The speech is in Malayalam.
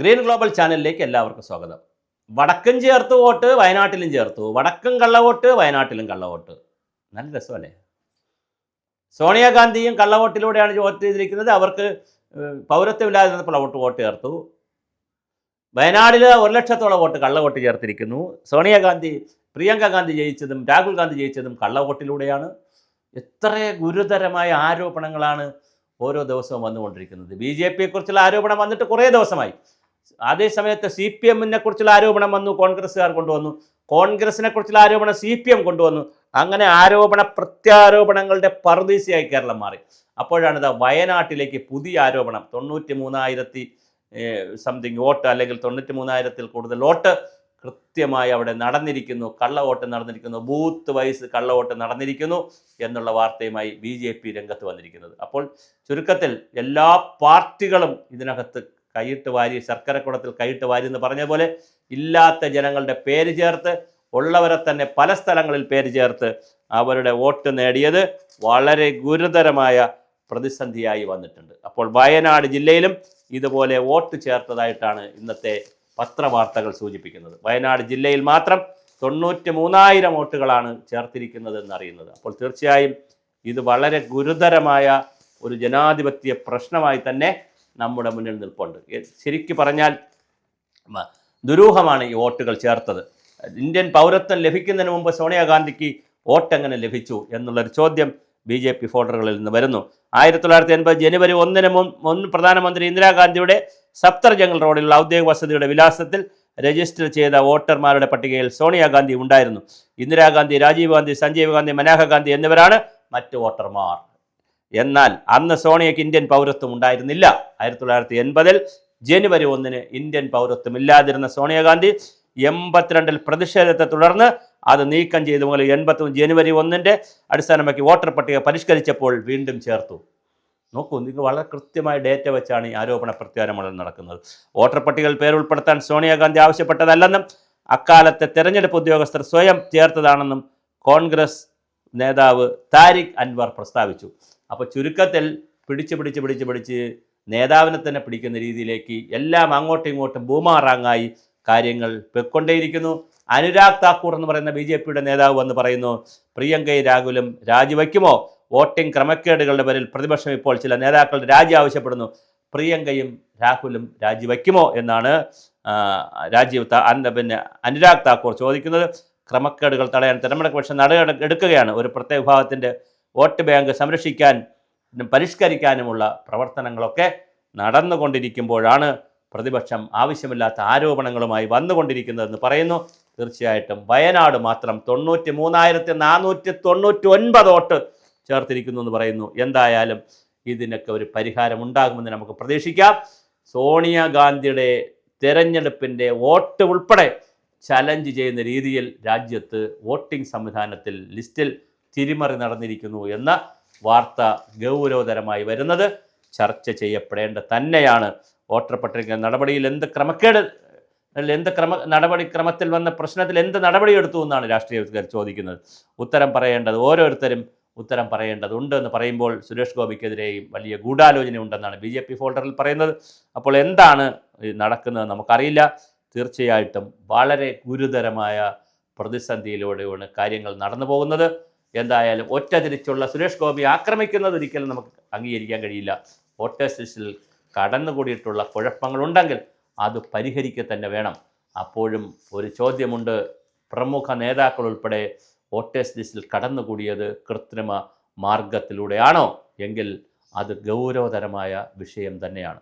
ഗ്രീൻ ഗ്ലോബൽ ചാനലിലേക്ക് എല്ലാവർക്കും സ്വാഗതം. വടക്കൻ ചേർത്ത് വോട്ട് വയനാട്ടിലും ചേർത്തു. വടക്കൻ കള്ളവോട്ട് വയനാട്ടിലും കള്ളവോട്ട് നല്ല രസമല്ലേ? സോണിയാഗാന്ധിയും കള്ളവോട്ടിലൂടെയാണ് വോട്ട് ചെയ്തിരിക്കുന്നത്. അവർക്ക് പൗരത്വമില്ലാതിരുന്നപ്പോൾ വോട്ട് വോട്ട് ചേർത്തു. വയനാടിൽ ഒരു ലക്ഷത്തോളം വോട്ട് കള്ളവോട്ട് ചേർത്തിരിക്കുന്നു. സോണിയാഗാന്ധി പ്രിയങ്ക ഗാന്ധി ജയിച്ചതും രാഹുൽ ഗാന്ധി ജയിച്ചതും കള്ളവോട്ടിലൂടെയാണ് എത്ര ഗുരുതരമായ ആരോപണങ്ങളാണ് ഓരോ ദിവസവും വന്നുകൊണ്ടിരിക്കുന്നത്. ബി ജെ പിയെക്കുറിച്ചുള്ള ആരോപണം വന്നിട്ട് കുറേ ദിവസമായി. അതേ സമയത്ത് സി പി എമ്മിനെ കുറിച്ചുള്ള ആരോപണം വന്നു കോൺഗ്രസ്സുകാർ കൊണ്ടുവന്നു. കോൺഗ്രസിനെ കുറിച്ചുള്ള ആരോപണം സി പി എം കൊണ്ടുവന്നു. അങ്ങനെ ആരോപണ പ്രത്യാരോപണങ്ങളുടെ പറുദീസയായി കേരളം മാറി. അപ്പോഴാണ് വയനാട്ടിലേക്ക് പുതിയ ആരോപണം തൊണ്ണൂറ്റി മൂന്നായിരത്തി സംതിങ് വോട്ട് അല്ലെങ്കിൽ തൊണ്ണൂറ്റി മൂന്നായിരത്തിൽ കൂടുതൽ വോട്ട് കൃത്യമായി അവിടെ നടന്നിരിക്കുന്നു. കള്ള വോട്ട് നടന്നിരിക്കുന്നു. ബൂത്ത് വൈസ് കള്ള വോട്ട് നടന്നിരിക്കുന്നു എന്നുള്ള വാർത്തയുമായി ബി ജെ പി രംഗത്ത് വന്നിരിക്കുന്നത്. അപ്പോൾ ചുരുക്കത്തിൽ എല്ലാ പാർട്ടികളും ഇതിനകത്ത് കൈയിട്ട് വാരി ശർക്കരക്കുടത്തിൽ കൈയിട്ട് വാരി എന്ന് പറഞ്ഞ പോലെ ഇല്ലാത്ത ജനങ്ങളുടെ പേര് ചേർത്ത് ഉള്ളവരെ തന്നെ പല സ്ഥലങ്ങളിൽ പേര് ചേർത്ത് അവരുടെ വോട്ട് നേടിയത് വളരെ ഗുരുതരമായ പ്രതിസന്ധിയായി വന്നിട്ടുണ്ട്. അപ്പോൾ വയനാട് ജില്ലയിലും ഇതുപോലെ വോട്ട് ചേർത്തതായിട്ടാണ് ഇന്നത്തെ പത്രവാർത്തകൾ സൂചിപ്പിക്കുന്നത്. വയനാട് ജില്ലയിൽ മാത്രം തൊണ്ണൂറ്റി മൂന്നായിരം വോട്ടുകളാണ് ചേർത്തിരിക്കുന്നത് എന്നറിയുന്നത്. അപ്പോൾ തീർച്ചയായും ഇത് വളരെ ഗുരുതരമായ ഒരു ജനാധിപത്യ പ്രശ്നമായി തന്നെ നമ്മുടെ മുന്നിൽ നിൽപ്പുണ്ട്. ശരിക്കു പറഞ്ഞാൽ ദുരൂഹമാണ് ഈ വോട്ടുകൾ ചേർത്തത്. ഇന്ത്യൻ പൗരത്വം ലഭിക്കുന്നതിന് മുമ്പ് സോണിയാഗാന്ധിക്ക് വോട്ട് എങ്ങനെ ലഭിച്ചു എന്നുള്ളൊരു ചോദ്യം ബി ജെ പി ഫോൾഡറുകളിൽ നിന്ന് വരുന്നു. ആയിരത്തി തൊള്ളായിരത്തി എൺപത് ജനുവരി ഒന്നിന് മുൻ- പ്രധാനമന്ത്രി ഇന്ദിരാഗാന്ധിയുടെ സപ്തർ ജംഗൽ റോഡിലുള്ള ഔദ്യോഗിക വസതിയുടെ വിലാസത്തിൽ രജിസ്റ്റർ ചെയ്ത വോട്ടർമാരുടെ പട്ടികയിൽ സോണിയാഗാന്ധി ഉണ്ടായിരുന്നു. ഇന്ദിരാഗാന്ധി രാജീവ് ഗാന്ധി സഞ്ജീവ് ഗാന്ധി മനോഹർ ഗാന്ധി എന്നിവരാണ് മറ്റ് വോട്ടർമാർ. എന്നാൽ അന്ന് സോണിയയ്ക്ക് ഇന്ത്യൻ പൗരത്വം ഉണ്ടായിരുന്നില്ല. ആയിരത്തി തൊള്ളായിരത്തി എൺപതിൽ ജനുവരി ഒന്നിന് ഇന്ത്യൻ പൗരത്വം ഇല്ലാതിരുന്ന സോണിയാഗാന്ധി എൺപത്തിരണ്ടിൽ പ്രതിഷേധത്തെ തുടർന്ന് അത് നീക്കം ചെയ്തു മുതൽ എൺപത്തി ജനുവരി ഒന്നിന്റെ അടിസ്ഥാനമാക്കി വോട്ടർ പട്ടിക പരിഷ്കരിച്ചപ്പോൾ വീണ്ടും ചേർത്തു. നോക്കൂ നിങ്ങൾക്ക് വളരെ കൃത്യമായ ഡേറ്റ വെച്ചാണ് ഈ ആരോപണ പ്രത്യാരോപണം നടക്കുന്നത്. വോട്ടർ പട്ടികയിൽ പേരുൾപ്പെടുത്താൻ സോണിയാഗാന്ധി ആവശ്യപ്പെട്ടതല്ലെന്നും അക്കാലത്തെ തെരഞ്ഞെടുപ്പ് ഉദ്യോഗസ്ഥർ സ്വയം ചേർത്തതാണെന്നും കോൺഗ്രസ് നേതാവ് താരിഖ് അൻവർ പ്രസ്താവിച്ചു. അപ്പോൾ ചുരുക്കത്തിൽ പിടിച്ച് പിടിച്ച് പിടിച്ച് പിടിച്ച് നേതാവിനെ തന്നെ പിടിക്കുന്ന രീതിയിലേക്ക് എല്ലാം അങ്ങോട്ടും ഇങ്ങോട്ടും ബൂമാറാങ്ങായി കാര്യങ്ങൾ പെക്കൊണ്ടേയിരിക്കുന്നു അനുരാഗ് താക്കൂർ എന്ന് പറയുന്ന ബി ജെ പിയുടെ നേതാവ് വന്ന് പറയുന്നു പ്രിയങ്കയും രാഹുലും രാജിവയ്ക്കുമോ വോട്ടിംഗ് ക്രമക്കേടുകളുടെ പേരിൽ പ്രതിപക്ഷം ഇപ്പോൾ ചില നേതാക്കൾ രാജി ആവശ്യപ്പെടുന്നു. പ്രിയങ്കയും രാഹുലും രാജിവയ്ക്കുമോ എന്നാണ് രാജീവ് പിന്നെ അനുരാഗ് താക്കൂർ ചോദിക്കുന്നത്. ക്രമക്കേടുകൾ തടയാൻ തെരഞ്ഞെടുപ്പ് പക്ഷേ നട എടുക്കുകയാണ്. ഒരു പ്രത്യേക വിഭാഗത്തിന്റെ വോട്ട് ബാങ്ക് സംരക്ഷിക്കാൻ പരിഷ്കരിക്കാനുമുള്ള പ്രവർത്തനങ്ങളൊക്കെ നടന്നുകൊണ്ടിരിക്കുമ്പോഴാണ് പ്രതിപക്ഷം ആവശ്യമില്ലാത്ത ആരോപണങ്ങളുമായി വന്നുകൊണ്ടിരിക്കുന്നതെന്ന് പറയുന്നു. തീർച്ചയായിട്ടും വയനാട് മാത്രം തൊണ്ണൂറ്റി മൂന്നായിരത്തി നാനൂറ്റി തൊണ്ണൂറ്റി ഒൻപത് വോട്ട് ചേർത്തിരിക്കുന്നു എന്ന് പറയുന്നു. എന്തായാലും ഇതിനൊക്കെ ഒരു പരിഹാരം ഉണ്ടാകുമെന്ന് നമുക്ക് പ്രതീക്ഷിക്കാം. സോണിയാഗാന്ധിയുടെ തെരഞ്ഞെടുപ്പിന്റെ വോട്ട് ഉൾപ്പെടെ ചലഞ്ച് ചെയ്യുന്ന രീതിയിൽ രാജ്യത്ത് വോട്ടിംഗ് സംവിധാനത്തിൽ ലിസ്റ്റിൽ തിരിമറി നടന്നിരിക്കുന്നു എന്ന വാർത്ത ഗൗരവതരമായി വരുന്നത് ചർച്ച ചെയ്യപ്പെടേണ്ട തന്നെയാണ്. വോട്ടർ പട്ടിക നടപടിയിൽ എന്ത് ക്രമക്കേട് എന്ത് ക്രമ നടപടിക്രമത്തിൽ വന്ന പ്രശ്നത്തിൽ എന്ത് നടപടിയെടുത്തു എന്നാണ് രാഷ്ട്രീയക്കാർ ചോദിക്കുന്നത്. ഉത്തരം പറയേണ്ടത് ഓരോരുത്തരും ഉത്തരം പറയേണ്ടതുണ്ട് എന്ന് പറയുമ്പോൾ സുരേഷ് ഗോപിക്കെതിരെയും വലിയ ഗൂഢാലോചന ഉണ്ടെന്നാണ് ബി ജെ പി ഫോൾഡറിൽ പറയുന്നത്. അപ്പോൾ എന്താണ് നടക്കുന്നത് നമുക്കറിയില്ല. തീർച്ചയായിട്ടും വളരെ ഗുരുതരമായ പ്രതിസന്ധിയിലൂടെയാണ് കാര്യങ്ങൾ നടന്നു പോകുന്നത്. എന്തായാലും ഒറ്റ തിരിച്ചുള്ള സുരേഷ് ഗോപി ആക്രമിക്കുന്നത് ഒരിക്കലും നമുക്ക് അംഗീകരിക്കാൻ കഴിയില്ല. വോട്ടേഴ്സ് കടന്നുകൂടിയിട്ടുള്ള കുഴപ്പങ്ങളുണ്ടെങ്കിൽ അത് പരിഹരിക്കുക തന്നെ വേണം. അപ്പോഴും ഒരു ചോദ്യമുണ്ട്. പ്രമുഖ നേതാക്കൾ ഉൾപ്പെടെ വോട്ടേഴ്സ് ലിസ്റ്റിൽ കടന്നുകൂടിയത് കൃത്രിമ മാർഗത്തിലൂടെയാണോ എങ്കിൽ അത് ഗൗരവതരമായ വിഷയം തന്നെയാണ്.